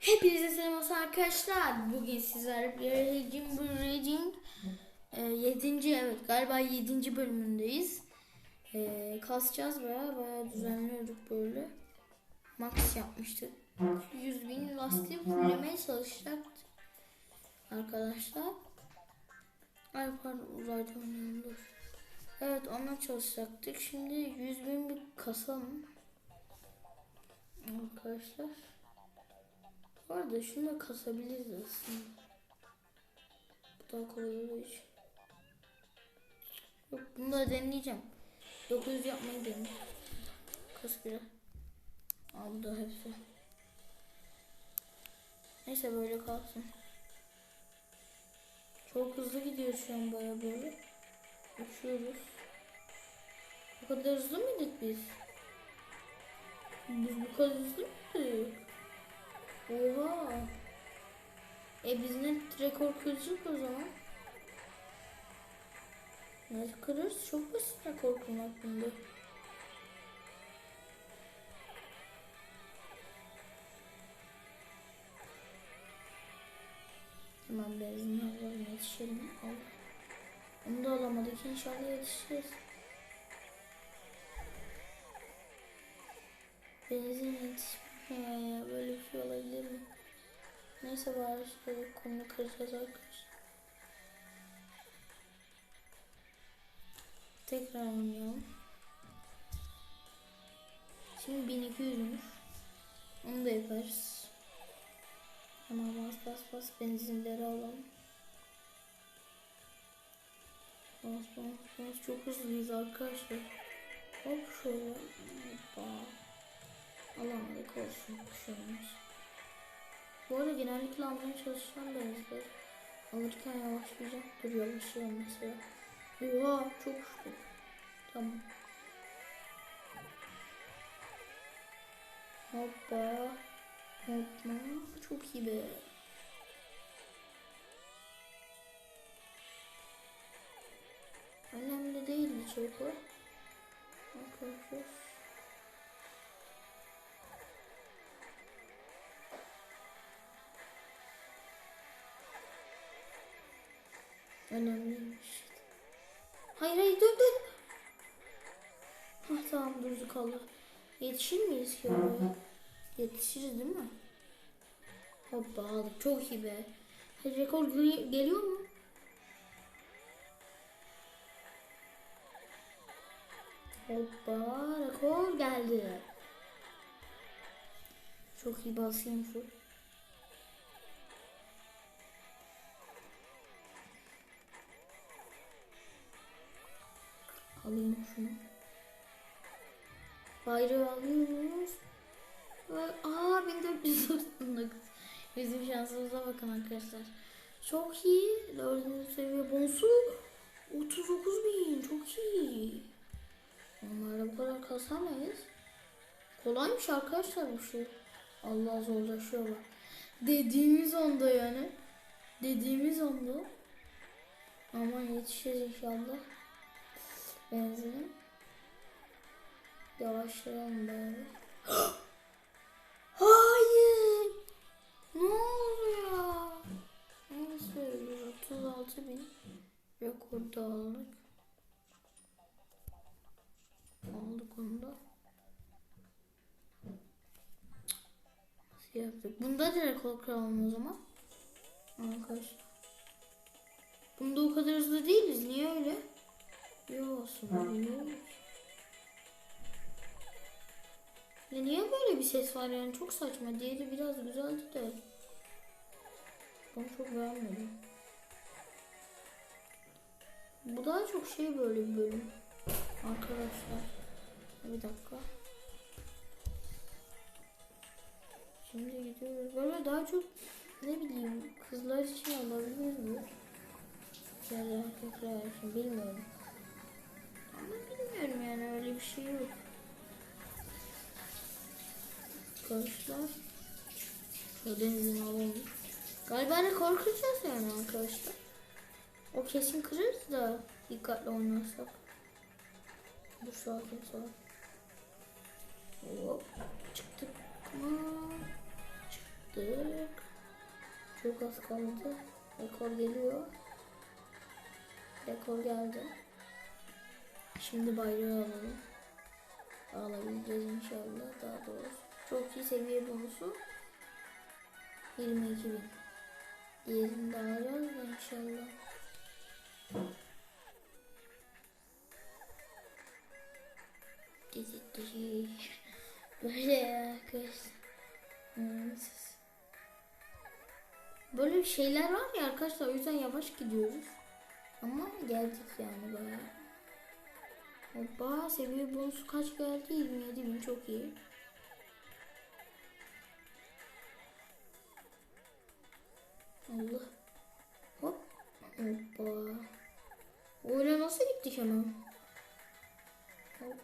Hepinize selam olsun arkadaşlar. Bugün sizlerle bir Raging Raging 7. evet galiba 7. bölümündeyiz. E, kasacağız baya baya düzenliyorduk böyle. Max yapmıştık. 100 bin lastiği fullemeye çalışacaktık. Arkadaşlar. Ay pardon uzayda dur. Evet ona çalışacaktık. Şimdi 100 bin bir kasalım. Arkadaşlar. Bu arada şunu da kasabiliriz aslında. Bu daha kolay olduğu. Yok bunu da deneyeceğim. 900 yapmayı deneyeceğim. Kas biraz. Aldı hepsi. Neyse böyle kalsın. Çok hızlı gidiyor şu an baya böyle. Uçuyoruz. Bu kadar hızlı mıydık biz? Biz bu kadar hızlı mıydık? Oha. E biz ne rekor kıracağız o zaman? Nasıl kırarız? Çok basit rekor kırmak bunda. Hemen benzin alalım yetişelim. Al. Onu da alamadık inşallah yetişiriz. Benzin yetişmiyor ya böyle bir şey olabilir mi? Neyse bari şöyle konunu kıracağız arkadaşlar. Tekrar oynayalım. Şimdi 1200'müş. Onu da yaparız. Ama bas bas bas benzinleri alalım. Bas bas bas çok hızlıyız arkadaşlar. Hop şöyle. Hoppa. Alamadık olsun. Bir şey. Bu arada genellikle almaya çalışacağım benzer. Alırken yavaşlayacağım. Dur yavaşlayalım mesela. Oha çok uçtu. Tamam. Hoppa. Hoppa. Çok iyi be. Önemli değil çok o. Arkadaşlar. Önemliymiş. Hayır hayır dur dur. Hah tamam durduk Allah. Yetişir miyiz ki oraya? Yetişiriz değil mi? Hoppa aldık çok iyi be. Hadi rekor gel- geliyor mu? Hoppa rekor geldi. Çok iyi basayım şu. Alayım şunu. Bayrağı alıyoruz. Aa 1499. Bizim şansımıza bakın arkadaşlar. Çok iyi. Dördüncü seviye bonusu. 39 bin. Çok iyi. Onlarla bu kadar kasamayız. Kolaymış arkadaşlar bu şey. Allah zorlaşıyor bak. Dediğimiz onda yani. Dediğimiz onda. Ama yetişir inşallah. Benzin. Yavaşlayalım böyle. Hayır. Ne oluyor? Nasıl öyle? 36 bin. Rekorda aldık. Aldık onu da. Nasıl yaptık? Bunda da rekor kıralım o zaman. Arkadaşlar. Bunda o kadar hızlı değiliz. Niye öyle? Biliyorum. Ya niye böyle bir ses var yani çok saçma. Diğeri biraz güzeldi de. Ben çok beğenmedim. Bu daha çok şey böyle bir bölüm. Arkadaşlar. Bir dakika. Şimdi gidiyoruz. Böyle daha çok ne bileyim kızlar için olabilir mi? Ya da erkekler için bilmiyorum. Ama bilmiyorum yani öyle bir şey yok. Arkadaşlar. Şöyle benzin alalım. Galiba rekor kıracağız yani arkadaşlar. O kesin kırarız da dikkatli oynarsak. Dur sakin sakin. Hop çıktık mı? Çık- Yaptık. Çok az kaldı. Rekor geliyor. Rekor geldi. Şimdi bayrağı alalım. Alabileceğiz inşallah daha doğrusu. Çok iyi seviye bonusu. 22 bin. Diğerini de alacağız da inşallah. Gezi Böyle ya arkadaşlar. Böyle şeyler var ya arkadaşlar o yüzden yavaş gidiyoruz. Ama geldik yani bayağı. Hoppa seviye bonusu kaç geldi? 27 bin çok iyi. Allah. Hop. Hoppa. Öyle nasıl gittik hemen? Hop.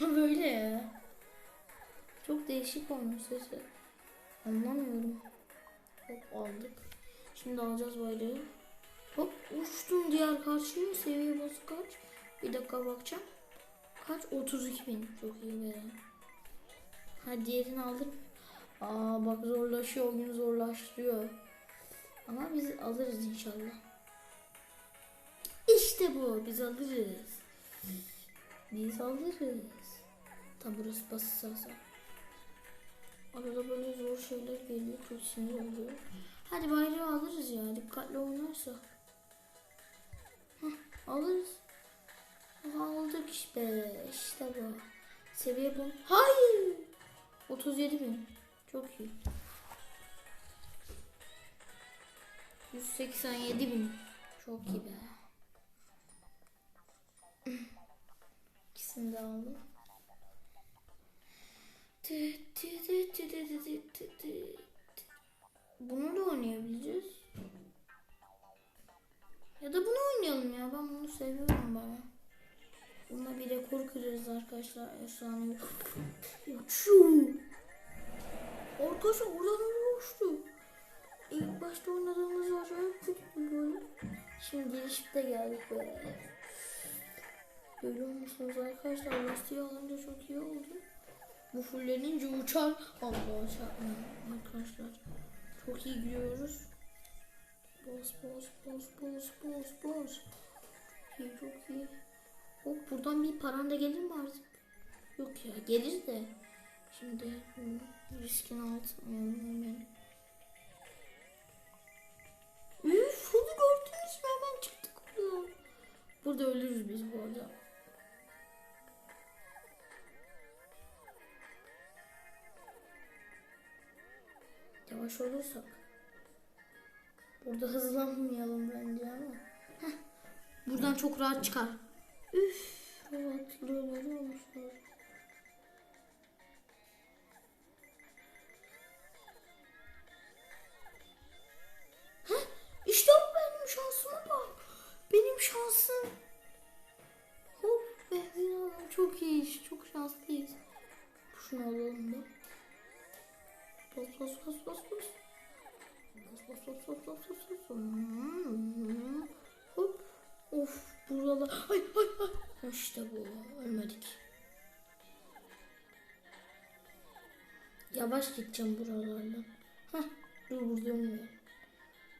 Böyle ya. Çok değişik olmuş sesi. Anlamıyorum. Hop aldık. Şimdi alacağız bayrağı. Hop uçtum diğer karşıya. Seviye bozu kaç? Bir dakika bakacağım. Kaç? 32 bin. Çok iyi be. Ha diğerini aldım. Aa bak zorlaşıyor. Oyun zorlaştırıyor. Ama biz alırız inşallah. İşte bu. Biz alırız. Biz alırız. Tam burası basılsa. Arada böyle zor şeyler geliyor. Çok sinir oluyor. Hadi bayrağı alırız ya. Dikkatli oynarsa. Alırız. Aha, aldık işte. İşte bu. Seviye bu. Hayır. 37 bin. Çok iyi. 187 bin. Çok iyi be. İkisini de aldım. Bunu da oynayabileceğiz. Ya da bunu oynayalım ya. Ben bunu seviyorum bana. Bununla bir rekor kırarız arkadaşlar. Efsane. Uçuyor. Arkadaşlar oradan uçtu. İlk başta oynadığımız acayip kötü böyle. Şimdi gelişip de geldik böyle. Görüyor musunuz arkadaşlar? Lastiği alınca çok iyi oldu. Bu fullenince uçar. Allah çarpmayın arkadaşlar. Çok iyi gidiyoruz. Boz boz boz boz boz boz. Çok iyi çok iyi. Hop buradan bir paran da gelir mi artık? Yok ya gelir de. Şimdi riskin altına hemen. Üf onu gördünüz mü hemen çıktık buradan. Burada ölürüz biz bu arada. Yavaş olursak. Burada hızlanmayalım bence ama. Heh, buradan çok rahat çıkar. Üf, rahatlığı görüyor musunuz? Bas bas bas bas. Hmm. Hop. Of buralar. Ay ay ay. İşte bu. Ölmedik. Yavaş gideceğim buralardan. Hah. Dur burada ölmüyor.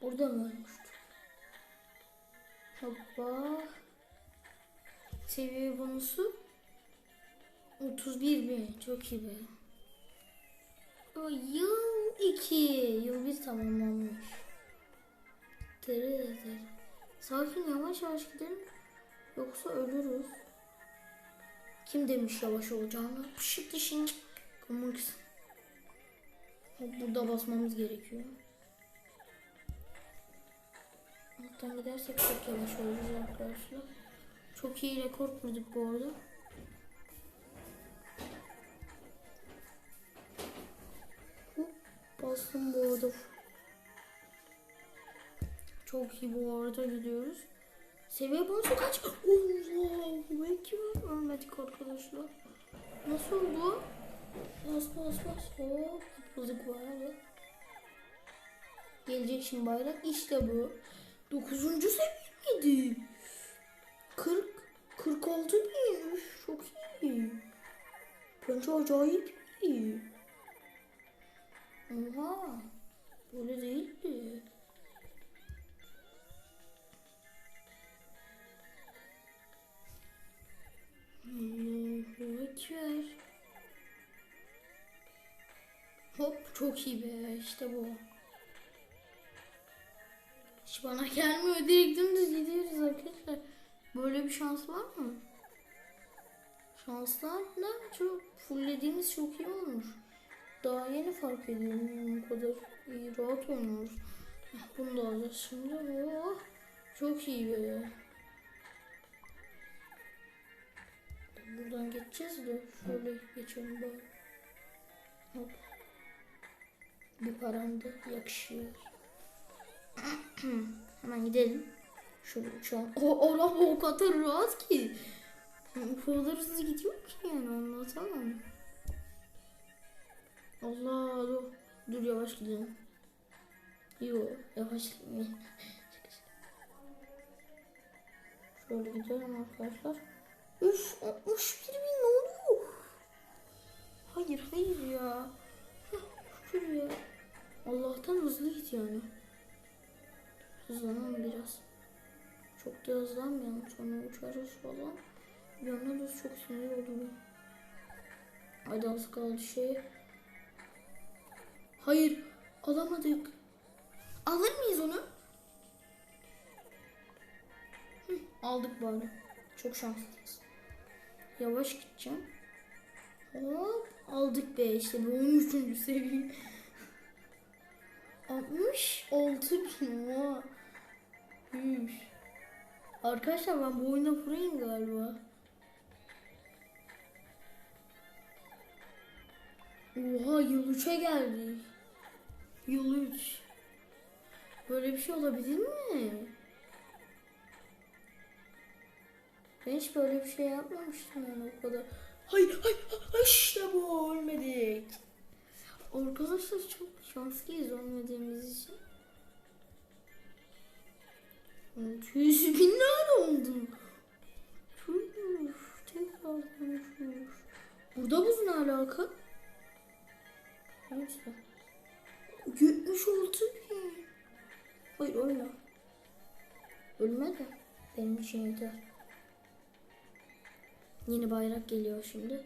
Burada mı ölmüştüm? Hoppa. Seviye bonusu 31 bin. Çok iyi be. Yıl 2. Yıl 1 tamamlanmış. Tere tere. Sakin yavaş yavaş gidelim. Yoksa ölürüz. Kim demiş yavaş olacağını? Pışık dişin. Kımıksın. Burada basmamız gerekiyor. Alttan gidersek çok yavaş olacağız arkadaşlar. Çok iyi rekor kırdık bu arada. Bastım bu arada. Çok iyi bu arada gidiyoruz. Seviye bonusu kaç? Allah! Belki ben ölmedik arkadaşlar. Nasıl oldu? Bas bas bas. Hop zıpladık bayağı. Gelecek şimdi bayrak. İşte bu. 9. seviyeydi. 40 46 bin. Çok iyi. Bence acayip iyi. Oha. Böyle değildi. Allahu Ekber. Hop çok iyi be işte bu. Hiç bana gelmiyor direkt dümdüz gidiyoruz arkadaşlar. Böyle bir şans var mı? Şanslar ne? Çok fulllediğimiz çok iyi olmuş. Daha yeni fark ediyorum bu kadar iyi rahat oynuyoruz. Bunu da alacağız şimdi. Oh, çok iyi be. Buradan geçeceğiz de şöyle geçelim bari. Hop. Bu param da yakışıyor. Hemen gidelim. Şöyle uçalım. O araba o kadar rahat ki. O kadar hızlı gidiyor ki yani anlatamam. Allah dur. Dur yavaş gidelim. Yo yavaş gitmeyin. Şöyle gidelim arkadaşlar. Üf 61 bin ne oluyor? Hayır hayır ya. Şükür ya. Allah'tan hızlı git yani. Hızlanalım biraz. Çok da hızlanmayalım sonra uçarız falan. Bir anda da çok sinir oluyor. Haydi az kaldı şey. Hayır alamadık. Alır mıyız onu? Hı, aldık bari. Çok şanslıyız. Yavaş gideceğim. Hop aldık be işte bu 13. seviye. 66 bin oha. Üf. Arkadaşlar ben bu oyuna proyum galiba. Oha yıl 3'e geldik. Yıl 3. Böyle bir şey olabilir mi? Ben hiç böyle bir şey yapmamıştım yani o kadar. Hayır, hayır işte bu ölmedik. Arkadaşlar çok şanslıyız ölmediğimiz için. 600 bin lira oldu. Çüş, tekrar konuşuyor. Burada buz ne alaka? Neyse. 76 bin. Hayır ölme. Ölme de benim için yeter. Yeni bayrak geliyor şimdi.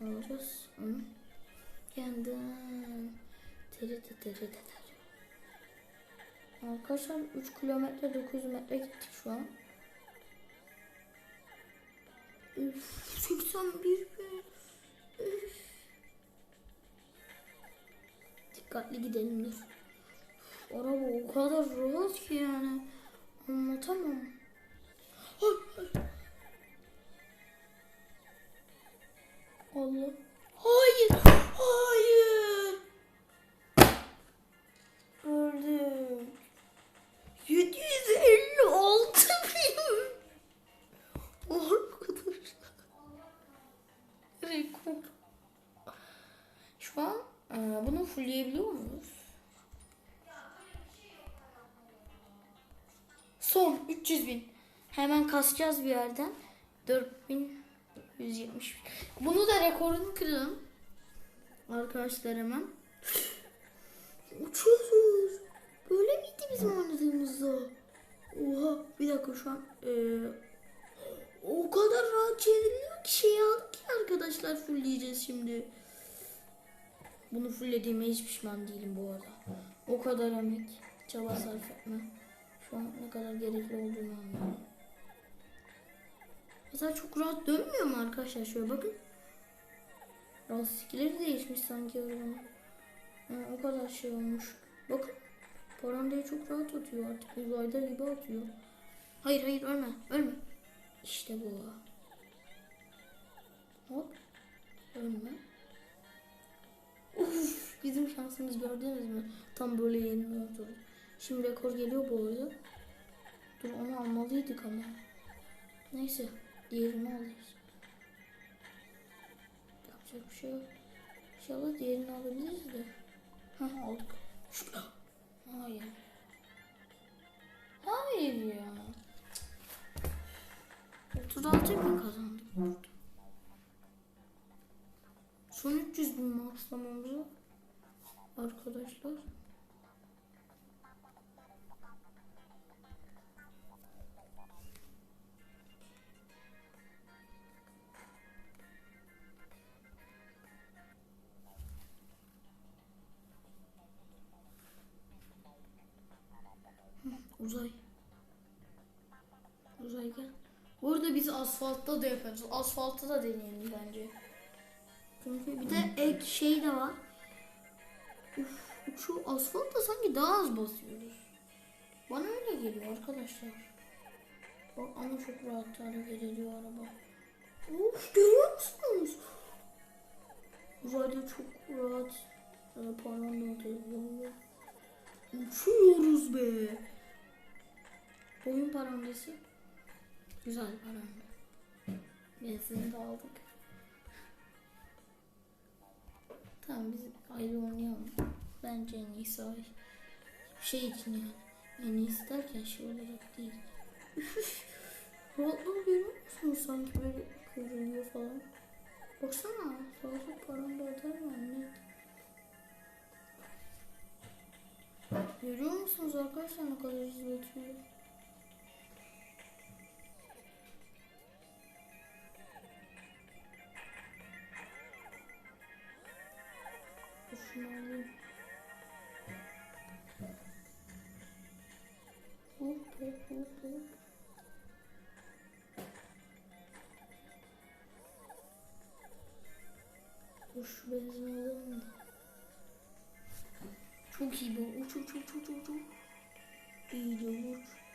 Ne alacağız? Onu. Yandım. Tere tere. Arkadaşlar 3 kilometre 900 metre gittik şu an. Üf, 81 bin. Üf. Dikkatli gidelim. Araba o kadar rahat ki yani. Anlatamam. Son 300 bin. Hemen kasacağız bir yerden. 4170 bin. Bunu da rekorunu kıralım. Arkadaşlar hemen. Uçuyoruz. Böyle miydi bizim oynadığımızda? Oha bir dakika şu an eee, o kadar rahat çevriliyor ki şey aldık ki arkadaşlar fullleyeceğiz şimdi. Bunu fulllediğime hiç pişman değilim bu arada. O kadar emek, çaba sarf etme. Şu an ne kadar gerekli olduğunu anlıyorum. Mesela çok rahat dönmüyor mu arkadaşlar? Şöyle bakın. Lastikleri değişmiş sanki arabanın. Ha, o kadar şey olmuş. Bakın. Parandayı çok rahat atıyor artık. Uzayda gibi atıyor. Hayır hayır ölme. Ölme. İşte bu. Hop. Ölme. Uf, bizim şansımız gördünüz mü? Tam böyle yerine oturdu. Şimdi rekor geliyor bu arada. Dur onu almalıydık ama. Neyse. Diğerini alırız. Yapacak bir şey yok. İnşallah diğerini alabiliriz de. Hah aldık. Şu... Hayır. Hayır ya. 36 bin kazandık burada. Son 300 bin maxlamamızı arkadaşlar. Gel. Burada biz asfaltta da yaparız. Asfaltta da deneyelim bence. Çünkü bir de ek şey de var. Uf, şu asfaltta sanki daha az basıyoruz. Bana öyle geliyor arkadaşlar. Bak ama çok rahat hareket ediyor araba. Uf görüyor musunuz? Uzayda çok rahat. Ee, pardon da atıyor. Uçuyoruz be. Oyun parandası. Güzel paranda. Benzini de aldık. Tamam biz ayrı oynayalım. Bence en iyisi ayrı. Şey için yani. En iyisi derken şey olarak değil. Rahatlığı görüyor musunuz sanki böyle kıvrılıyor falan. Baksana. Sağlık paranda atar mı anne? Görüyor musunuz arkadaşlar ne kadar hızlı ötüyor? Şunu alayım. Hop hop hop hop. Dur şu benzin alalım da. Çok iyi bu. Uç uç uç uç uç. uç. İyice uç.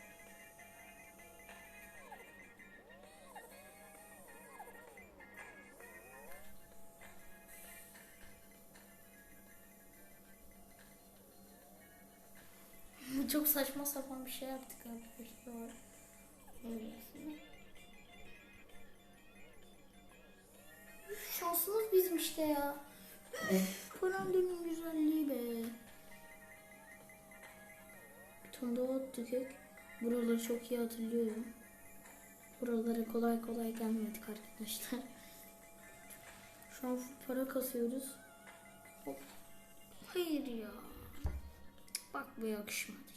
Çok saçma sapan bir şey yaptık arkadaşlar. Öylesine. Üf, Şansımız bizim işte ya. Parandemin güzelliği be. Bir ton daha attık. Buraları çok iyi hatırlıyorum. Buralara kolay kolay gelmedik arkadaşlar. Şu an para kasıyoruz. Hop. Hayır ya. Bak bu yakışmadı.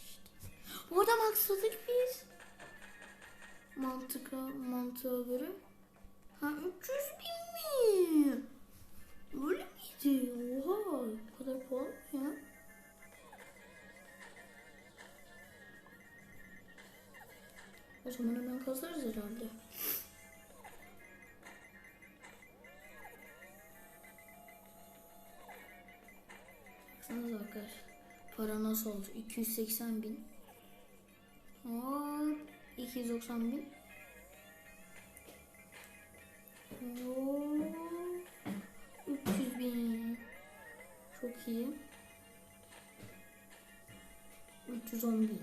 Orada maksadık biz. Mantıka, mantığa göre. Ha 300 bin mi? Öyle miydi? Oha bu kadar pahalı mı ya. O zaman hemen kazarız herhalde. Baksanıza arkadaşlar. Para nasıl oldu? 280 bin. Hop. 290 bin. Hop. 300 bin. Çok iyi. 310 bin.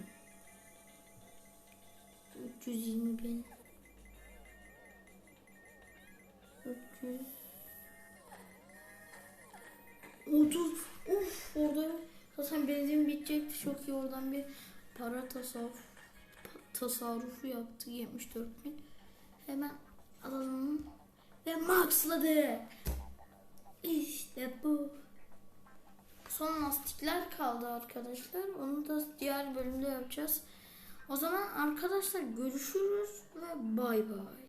320 bin. 300 30 Uf orada zaten benzin bitecekti çok iyi oradan bir para tasarruf tasarrufu yaptı 74 bin. Hemen alalım ve maxladı. İşte bu. Son lastikler kaldı arkadaşlar. Onu da diğer bölümde yapacağız. O zaman arkadaşlar görüşürüz ve bay bay.